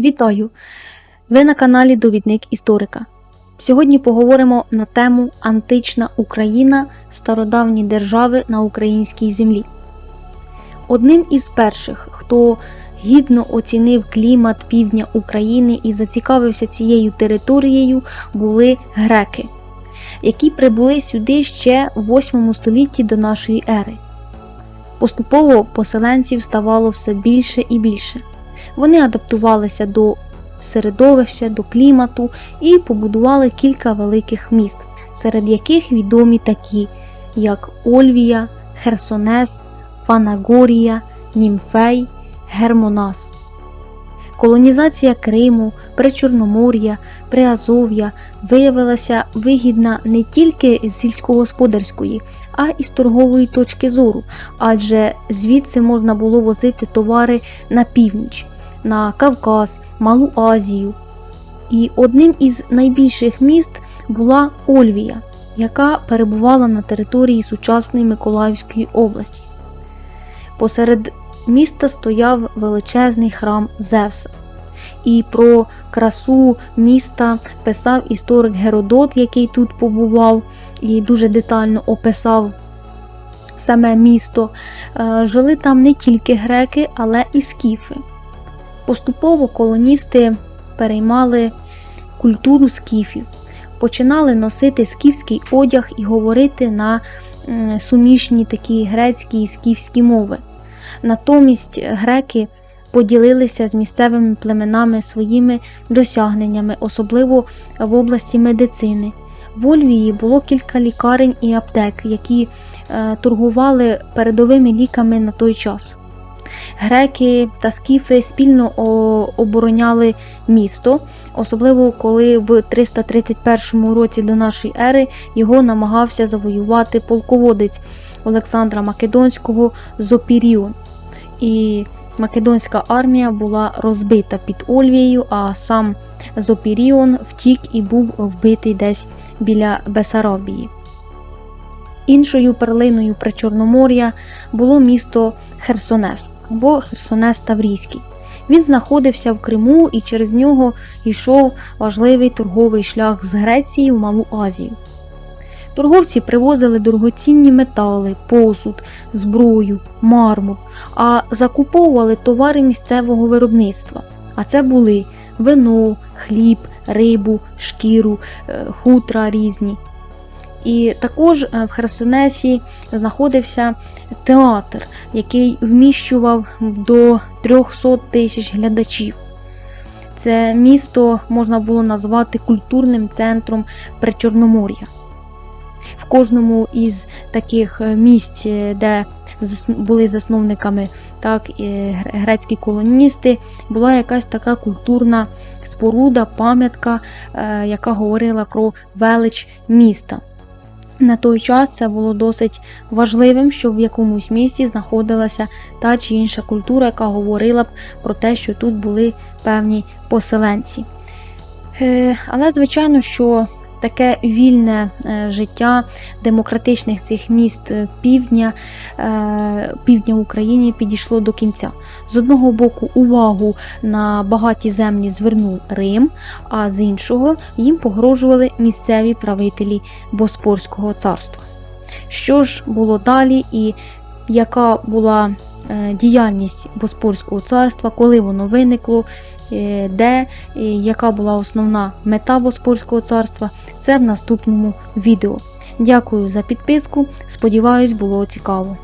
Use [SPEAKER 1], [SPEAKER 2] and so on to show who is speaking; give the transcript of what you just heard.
[SPEAKER 1] Вітаю! Ви на каналі Довідник Історика. Сьогодні поговоримо на тему Антична Україна стародавні держави на українській землі. Одним із перших, хто гідно оцінив клімат півдня України і зацікавився цією територією, були греки, які прибули сюди ще в 8 столітті до нашої ери. Поступово поселенців ставало все більше і більше. Вони адаптувалися до середовища, до клімату і побудували кілька великих міст, серед яких відомі такі, як Ольвія, Херсонес, Фанагорія, Німфей, Гермонас. Колонізація Криму, Причорномор'я, Приазов'я виявилася вигідна не тільки з сільськогосподарської, а й з торгової точки зору, адже звідси можна було возити товари на північ, на Кавказ, Малу Азію. І одним із найбільших міст була Ольвія, яка перебувала на території сучасної Миколаївської області. Посеред міста стояв величезний храм Зевса. І про красу міста писав історик Геродот, який тут побував і дуже детально описав саме місто. Е, Жили там не тільки греки, але і скіфи. Поступово колоністи переймали культуру скіфів, починали носити скіфський одяг і говорити на сумішні такі грецькі і скіфські мови. Натомість греки поділилися з місцевими племенами своїми досягненнями, особливо в області медицини. В Ольвії було кілька лікарень і аптек, які е, торгували передовими ліками на той час. Греки та скіфи спільно обороняли місто, особливо коли в 331 році до нашої ери його намагався завоювати полководець Олександра Македонського Зопіріон. І Македонська армія була розбита під Ольвією, а сам Зопіріон втік і був вбитий десь біля Бесарабії. Іншою перлиною Причорномор'я було місто Херсонес або Херсонес Таврійський. Він знаходився в Криму і через нього йшов важливий торговий шлях з Греції в Малу Азію. Торговці привозили дорогоцінні метали, посуд, зброю, мармур, а закуповували товари місцевого виробництва. А це були вино, хліб, рибу, шкіру, е, хутра різні. І також е, в Херсонесі знаходився театр, який вміщував до 300 тисяч глядачів. Це місто можна було назвати культурним центром Причорномор'я. В кожному із таких е, місць, е, де були засновниками так, і грецькі колоністи, була якась така культурна споруда, пам'ятка, яка говорила про велич міста. На той час це було досить важливим, щоб в якомусь місці знаходилася та чи інша культура, яка говорила б про те, що тут були певні поселенці. Е, Але, звичайно, що таке вільне е, життя демократичних цих міст е, півдня, е, півдня України підійшло до кінця. З одного боку, увагу на багаті землі звернув Рим, а з іншого їм погрожували місцеві правителі Боспорського царства. Що ж було далі, і яка була діяльність Боспорського царства, коли воно виникло, де, яка була основна мета Боспорського царства, це в наступному відео. Дякую за підписку. Сподіваюсь, було цікаво.